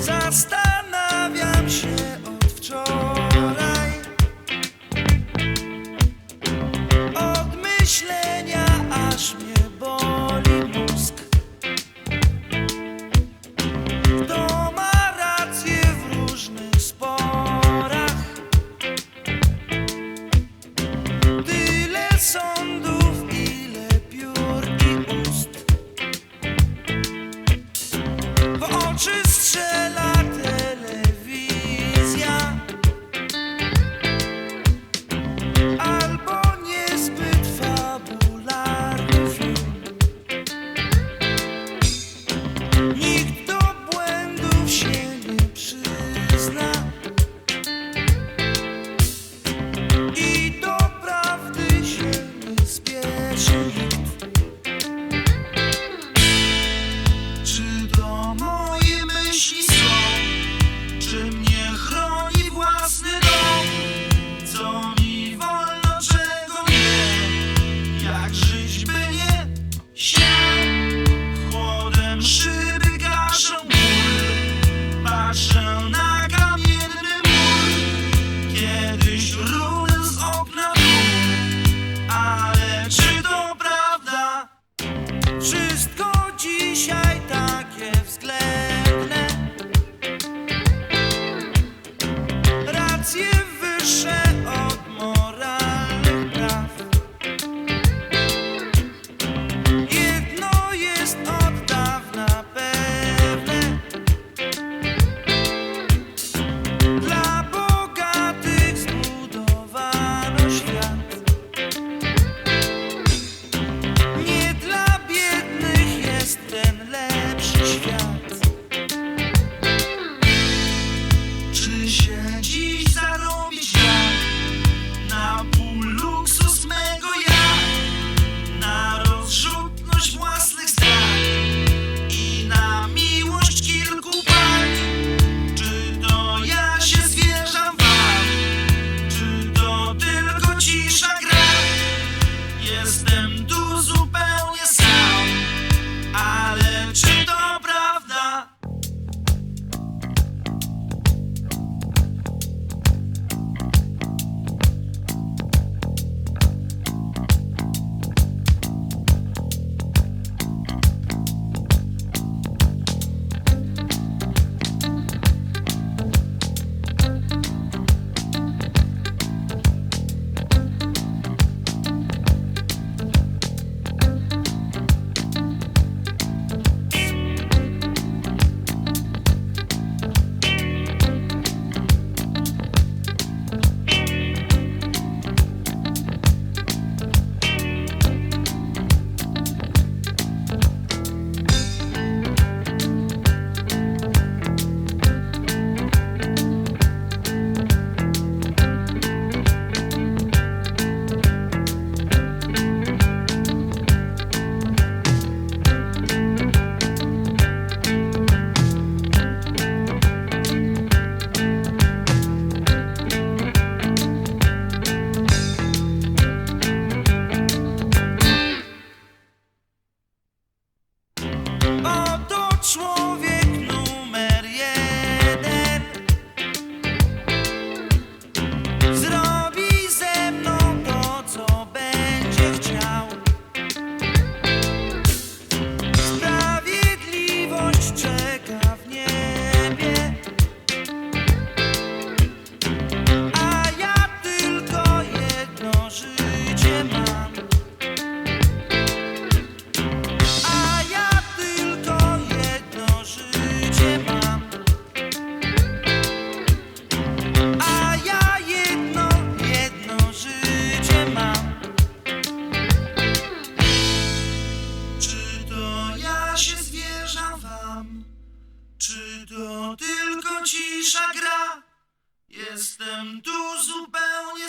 Zastanawiam się od wczoraj. Od myślenia aż mnie To tylko cisza gra, jestem tu zupełnie.